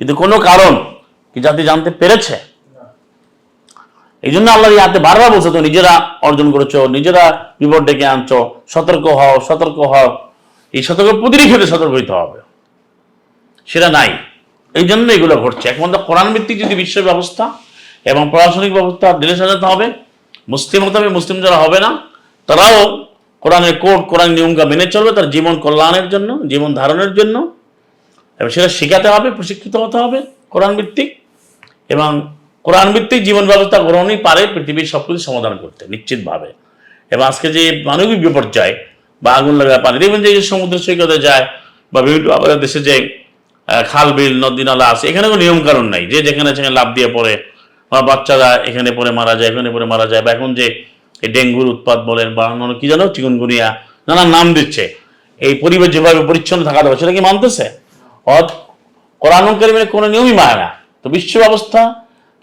কিন্তু কোনো কারণ কি জাতি জানতে পেরেছে? এই জন্য আল্লাহ এই হাতে বারবার বলছে, তো নিজেরা অর্জন করেছ, নিজেরা বিপদ ডেকে আনছো, সতর্ক হও সতর্ক হও। এই সতর্ক প্রতিটি ক্ষেত্রে সতর্ক হইতে হবে। সেটা নাই। এই জন্য এগুলো ঘটছে। একমাত্র কোরআন ভিত্তিক যদি বিশ্ব ব্যবস্থা এবং প্রশাসনিক ব্যবস্থা দিলে সাজাতে হবে। মুসলিম হতে হবে, মুসলিম যারা হবে না, তারাও কোরআনের কোড, কোরআন নিয়মকা মেনে চলবে তার জীবন কল্যাণের জন্য, জীবন ধারণের জন্য। এবং সেটা শেখাতে হবে, প্রশিক্ষিত হতে হবে কোরআন ভিত্তিক। এবং কোরআন ভিত্তিক জীবন ব্যবস্থা গ্রহণই পারে পৃথিবীর সব কিছু সমাধান করতে, নিশ্চিতভাবে। এবং আজকে যে মানবিক বিপর্যয় বা আগুন লাগা পানি দেখবেন যে সমুদ্র সৈকতে যায় বা বিভিন্ন আমাদের দেশে যে খাল, বিল, নদী, নালা আছে এখানে কোনো নিয়ম কারণ নাই। যে যেখানে সেখানে লাভ দিয়ে পড়ে, বা বাচ্চারা এখানে পড়ে মারা যায় এখানে পড়ে মারা যায়, বা এখন যে এই ডেঙ্গুর উৎপাদ বলেন বা অন্য কি জানো, চিকুনগুনিয়া, নানান নাম দিচ্ছে। এই পরিবেশ যেভাবে পরিচ্ছন্ন থাকা দরকার সেটা কি মানতেছে? অত কোরআন কারিমের কোনো নিয়মই মানে না। তো বিশ্ব ব্যবস্থা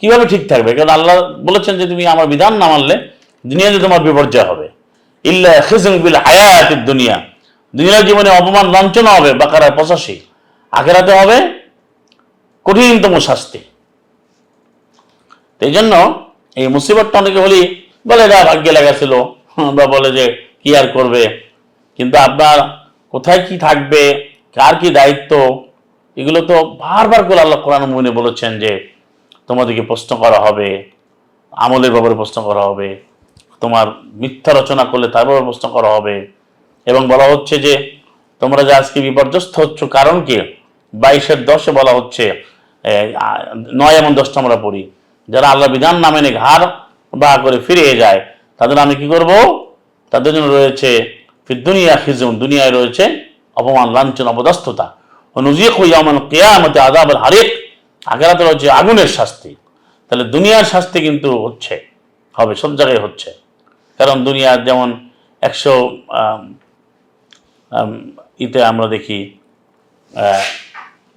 কীভাবে ঠিক থাকবে? কারণ আল্লাহ বলেছেন যে তুমি আমার বিধান না মানলে দুনিয়াতে তোমার বিপর্যয় হবে। ইল্লা খিজং বিল হায়াতিদ দুনিয়া। দুনিয়ার জীবনে অপমান, লাঞ্ছনা হবে বাকারার পঁচাশি। আখেরাতে হবে কঠিনতম শাস্তি। এই জন্য এই মুসিবতটা অনেকে বলি বলে এটা ভাগ্যে লেগেছিল। বা বলে যে, কি আর করবে? কিন্তু আপনার কোথায় কি থাকবে? কার কি দায়িত্ব? এগুলো তো বারবার করে আল্লাহ কোরআন মুমিনে বলেছেন যে, তোমাদেরকে প্রশ্ন করা হবে, আমলের ব্যাপারে প্রশ্ন করা হবে, তোমার মিথ্যা রচনা করলে তার ব্যাপারে প্রশ্ন করা হবে। এবং বলা হচ্ছে যে, তোমরা যে আজকে বিপর্যস্ত হচ্ছ, কারণ কি? বাইশের দশে বলা হচ্ছে নয় এমন দশটা আমরা পড়ি, যারা আল্লাহ বিধান না মেনে ঘাড় বা করে ফিরে যায়। তাদের আমি কি করব? তাদের জন্য রয়েছে দুনিয়া খিজুন, দুনিয়ায় রয়েছে অপমান, লাঞ্ছন, অপদস্থতা। অনুজিক হইয়ামান কেয়ামতে আদাবের হারেক। আখেরাতে রয়েছে আগুনের শাস্তি। তাহলে দুনিয়ার শাস্তি কিন্তু হচ্ছে, হবে, সব জায়গায় হচ্ছে। কারণ দুনিয়ার যেমন একশো ইতে আমরা দেখি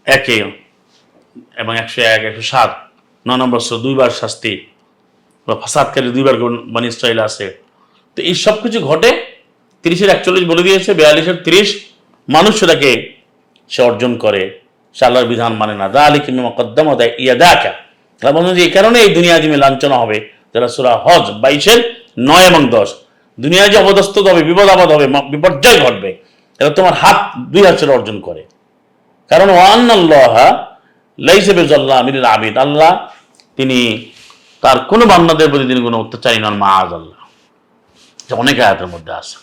একে এবং একশো এক, একশো সাত, ন নম্বর দুইবার শাস্তি বা ফাসাদকারী দুইবার বানি স্টাইল আছে। তো এই সব কিছু ঘটে তিরিশের একচল্লিশ বলে দিয়েছে, বিয়াল্লিশের তিরিশ মানুষ সেটাকে সে অর্জন করে। সে আল্লাহর বিধান মানে না। দা আলী কিমি মকদ্দম দেয় ইয়া দেখা তারা বলছেন যে এই কারণে এই দুনিয়া জিমে লাঞ্ছনা হবে। যারা সুরা হজ বাইশের নয় এবং দশ, দুনিয়া যে অবদস্ত হবে, বিপদ আপদ হবে বিপর্যয় ঘটবে এটা তোমার হাত দুই হাতের অর্জন করে। কারণ ওয়ান্নাল্লাহ লাইসে বেজাল্লাহ আমির আবিদ। আল্লাহ তিনি তার কোনো বান্দাদের প্রতি তিনি কোনো অত্যাচারী নন মাআজ আল্লাহ। যে অনেক আয়াতের মধ্যে আছে।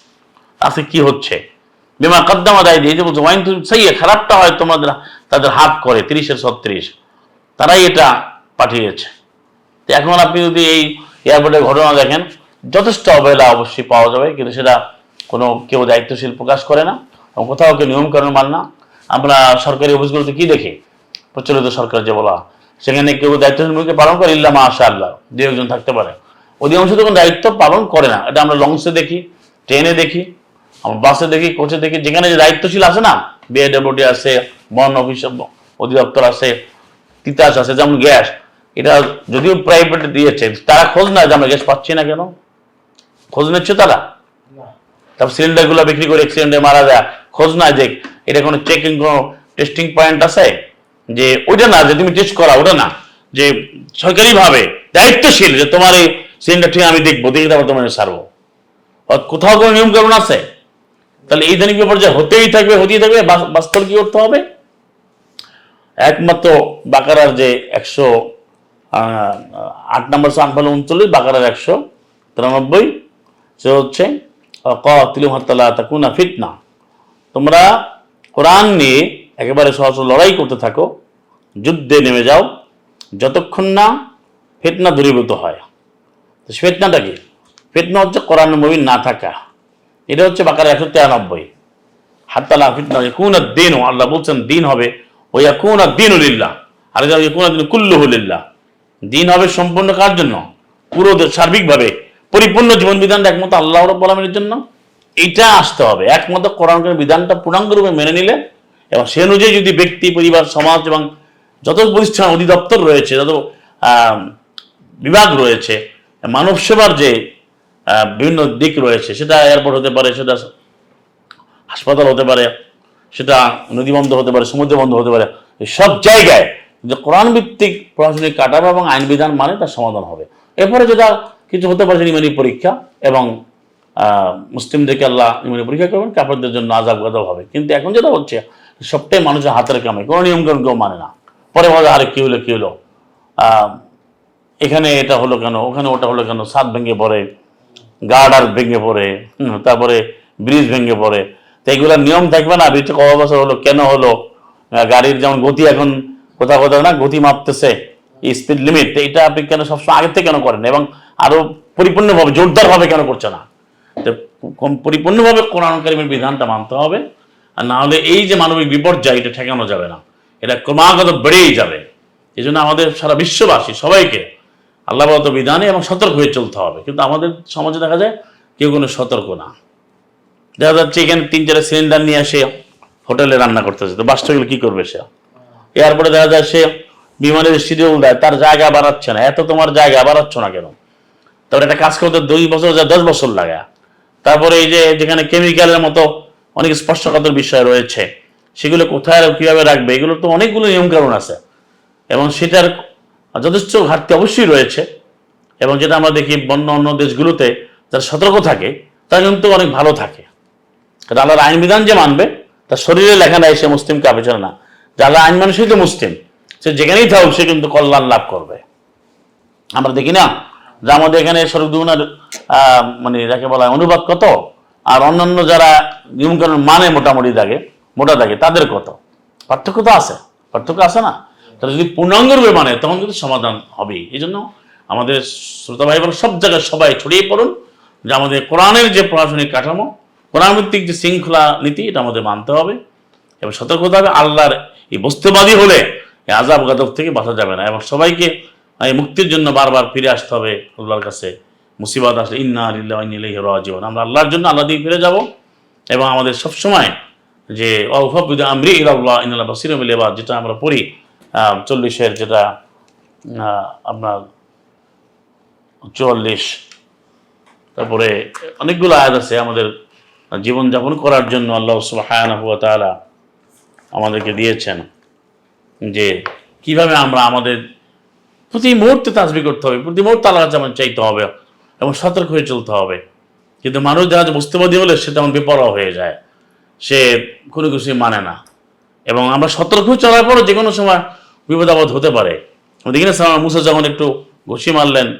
আজকে কি হচ্ছে? বিমা কদ্দামা দায় দিয়ে বলছে, ওয়াইন তুমি সেই খারাপটা হয় তোমাদের তাদের হাত করে, তিরিশের ছত্রিশ। তারাই এটা পাঠিয়েছে। তো এখন আপনি যদি এই এয়ারপোর্টের ঘটনা দেখেন, যথেষ্ট অবহেলা অবশ্যই পাওয়া যাবে, কিন্তু সেটা কোনো কেউ দায়িত্বশীল প্রকাশ করে না এবং কোথাও কেউ নিয়মকানুন মান না। আমরা সরকারি অফিসগুলোতে কি দেখি? প্রচলিত সরকার যে বলা সেখানে কেউ দায়িত্বশীল ভূমিকা পালন করে ইল্লা মাশা আল্লাহ দু একজন থাকতে পারে। অধিকাংশ তো কোনো দায়িত্ব পালন করে না। এটা আমরা লঞ্চে দেখি ট্রেনে দেখি আমরা বাসে দেখি কোচে দেখি যেখানে যে দায়িত্বশীল আছে না বিএডব্লিউডি আছে বন অফিস অধিদপ্তর আছে তিতাস আছে যেমন গ্যাস এটা যদিও প্রাইভেট দিয়েছে তারা খোঁজ না যে আমরা গ্যাস পাচ্ছি না কেন। খোঁজ নিচ্ছে তারা। তারপর সিলিন্ডারগুলো বিক্রি করে অ্যাক্সিডেন্টে মারা যায়। খোঁজ না যে এটা কোনো চেকিং কোনো টেস্টিং পয়েন্ট আছে? যে ওইটা না, যে তুমি টেস্ট করা ওটা না। যে সরকারিভাবে দায়িত্বশীল, যে তোমার এই সিলিন্ডার ঠিক আমি দেখব, দেখে তারপর তোমার সারবো। কোথাও কোনো নিয়ম কানুন আছে? তাহলে এই ধরনের বিপর্যয় হতেই থাকবে হতেই থাকবে বাস্তব কি করতে হবে? একমাত্র বাকারার যে একশো আট নম্বর আনফাল উনচল্লিশ, বাকারার একশো তিরানব্বই, সে হচ্ছে ক তিলুমাত্তালা তাকুনা ফিতনা। তোমরা কোরআন নিয়ে একেবারে সহজ লড়াই করতে থাকো, যুদ্ধে নেমে যাও, যতক্ষণ না ফিতনা দূরীভূত হয়। ফিতনাটা কি? ফিতনা হচ্ছে কোরআন মবিন না থাকা। এটা হচ্ছে বাকার একশো তিরানব্বই। হাত্তালা ফিতনা কোন দিন আল্লাহ বলছেন দিন হবে ওই কোন দিন উলিল্লাহ আর কোন দিন কুল্লু হলিল্লাহ দিন হবে সম্পূর্ণ কার জন্য? পুরো সার্বিকভাবে। পরিপূর্ণ জীবন বিধানটা একমাত্র আল্লাহ আলামিনের জন্য। এটা আসতে হবে। একমাত্র কোরআনের বিধানটা পূর্ণাঙ্গ রূপে মেনে নিলে এবং সে অনুযায়ী যদি ব্যক্তি, পরিবার, সমাজ এবং যত প্রতিষ্ঠান অধিদপ্তর রয়েছে, যত বিভাগ রয়েছে, মানব সেবার যে বিভিন্ন দিক রয়েছে, সেটা এয়ারপোর্ট হতে পারে, সেটা হাসপাতাল হতে পারে, সেটা নদী বন্ধ হতে পারে, সমুদ্র বন্ধ হতে পারে সব জায়গায় যে কোরআন ভিত্তিক প্রশাসনিক কাটাবে এবং আইন বিধান মানে তার সমাধান হবে। এরপরে যেটা কিছু হতে পারে ইমানি পরীক্ষা এবং মুসলিমদেরকে আল্লাহ ইমানি পরীক্ষা করবেন কাপড়দের জন্য আজাব হবে। কিন্তু এখন যেটা হচ্ছে সবটাই মানুষের হাতের কামে, কোনো নিয়মকানুন কেউ মানে না। পরে বলে, আরে কি হলো কি হলো? এখানে এটা হলো কেন, ওখানে ওটা হলো কেন, সাত ভেঙে পড়ে, গার্ডার ভেঙে পড়ে তারপরে ব্রিজ ভেঙে পড়ে। তো এগুলোর নিয়ম থাকবে না ব্রিজটা কত বছর হলো, কেন হলো? গাড়ির যেমন গতি এখন কোথাও কোথাও না, গতি মাপতেছে স্পিড লিমিট এটা আপনি কেন সবসময় আগের থেকে কেন করেন? এবং আরও পরিপূর্ণভাবে, জোরদারভাবে কেন করছে না? পরিপূর্ণভাবে কোরআন কারিমের বিধানটা মানতে হবে। আর না হলে এই যে মানবিক বিপর্যয়, এটা ঠেকানো যাবে না। এটা ক্রমাগত বেড়েই যাবে। এই জন্য আমাদের সারা বিশ্ববাসী সবাইকে আল্লাহগত বিধানে এবং সতর্ক হয়ে চলতে হবে। কিন্তু আমাদের সমাজে দেখা যায় কেউ কোনো সতর্ক না। দেখা যাচ্ছে এখানে তিন চারটা সিলিন্ডার নিয়ে আসে হোটেলে রান্না করতেছে। তো বাসটা গেলে কি করবে সে? এয়ারপোর্টে দেখা যায় সে বিমানের শিডিউল দেয়, তার জায়গা বাড়াচ্ছে না। এত তোমার জায়গা বাড়াচ্ছ না কেন? তারপরে একটা কাজ করতে দুই বছর যা দশ বছর লাগে। তারপরে এই যে যেখানে কেমিক্যালের মতো অনেক স্পর্শকাতর বিষয় রয়েছে। সেগুলো কোথায় কীভাবে রাখবে? এগুলো তো অনেকগুলো নিয়মকানুন আছে। এবং সেটার যথেষ্ট ঘাটতি অবশ্যই রয়েছে। এবং যেটা আমরা দেখি অন্য অন্য দেশগুলোতে যারা সতর্ক থাকে, তারা কিন্তু অনেক ভালো থাকে। কারণ আল্লাহর আইন বিধান যে মানবে, তার শরীরে লেখা নাই সে মুসলিমকে কাবেচনা না। যারা আইন মানুষই তো মুসলিম। সে যেখানেই থাকুক, সে কিন্তু কল্যাণ লাভ করবে। আমরা দেখি না যে আমাদের এখানে দুগুনার মানে যাকে বলা হয় অনুবাদ কত? আর অন্যান্য যারা নিয়মকানুন মানে মোটামুটি থাকে মোটা থাকে তাদের কত? পার্থক্য তো আছে, পার্থক্য আছে না? তাহলে যদি পূর্ণাঙ্গরূপে মানে তখন কিন্তু সমাধান হবেই। এই জন্য আমাদের শ্রোতা ভাই বোন সব জায়গায় সবাই ছড়িয়ে পড়ুন যে আমাদের কোরআনের যে প্রশাসনিক কাঠামো কোরআন ভিত্তিক যে শৃঙ্খলা নীতি, এটা আমাদের মানতে হবে। এবং সতর্ক হতে হবে, আল্লাহর এই বস্তুবাদী হলে এই আজাব গাদব থেকে বাঁচা যাবে না। এবং সবাইকে এই মুক্তির জন্য বারবার ফিরে আসতে হবে আল্লাহর কাছে। মুসিবত আসলে ইন্না আলিল্লাহ রাজিউন। আমরা আল্লাহর জন্য আল্লাহ দিকে ফিরে যাব এবং আমাদের সবসময় যে অভাবিদ আমরি ইলাল্লাহ ইন্নাল্লাহ বাসির মিলেবাদ যেটা আমরা পড়ি চল্লিশের যেটা আপনার চুয়াল্লিশ। তারপরে অনেকগুলো আয়াত আছে আমাদের জীবনযাপন করার জন্য আল্লাহ ওয়া তাআলা আমাদেরকে দিয়েছেন যে কীভাবে আমরা আমাদের প্রতি মুহূর্তে তাসবি করতে হবে, প্রতি মুহূর্তে আল্লাহ চাইতে হবে। এবং সতর্ক হয়ে চলতে হবে। কিন্তু মানুষ দেখা যায় বুঝতেবাদী হলে সে তেমন বেপরোয়া হয়ে যায়। সে কোনো কিছুই মানে না। এবং আমরা সতর্ক হয়ে চলার পরও যে কোনো সময় বিপদ আপদ হতে পারে। দেখি না মুসা যখন একটু ঘুষি মারলেন,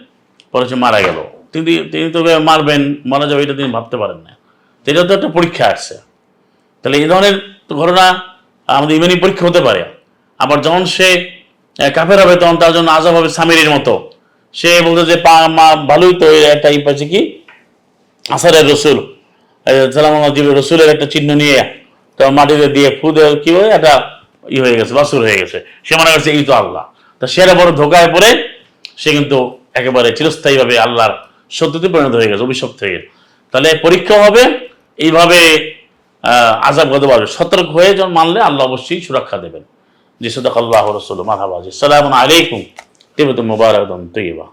পরে সে মারা গেল। তিনি তিনি তো মারবেন, মারা যাবে এটা তিনি ভাবতে পারেন না। এটা তো একটা পরীক্ষা আসছে। তাহলে এই ধরনের ঘটনা আমাদের ইমানি পরীক্ষা হতে পারে। আবার যখন সে কাফের হবে, তখন তার জন্য আজাব হবে সামিরের মতো। সে বলতো যে, পা, মা, ভালোই তো একটা ই পাচ্ছে কি? আসারের রসুল। রসুলের একটা চিহ্ন নিয়ে তো মাটিতে দিয়ে ফুদে কি হয়, একটা ই হয়ে গেছে, বাসুর হয়ে গেছে। সে মনে করছে, এই তো আল্লাহ। তা সে একটা বড় ধোকায় পড়ে, সে কিন্তু একেবারে চিরস্থায়ীভাবে আল্লাহর সত্যতে পরিণত হয়ে গেছে, অভিশপ্ত হয়ে গেছে। তাহলে পরীক্ষা হবে, এইভাবে আজাব গত পারবে। সতর্ক হয়ে যখন মানলে, আল্লাহ অবশ্যই সুরক্ষা দেবেন। যে সদাক আল্লাহ রসুল মাহাবাজ সালাম আলাইকুম। திபத்து முபாரகம் தெய்வா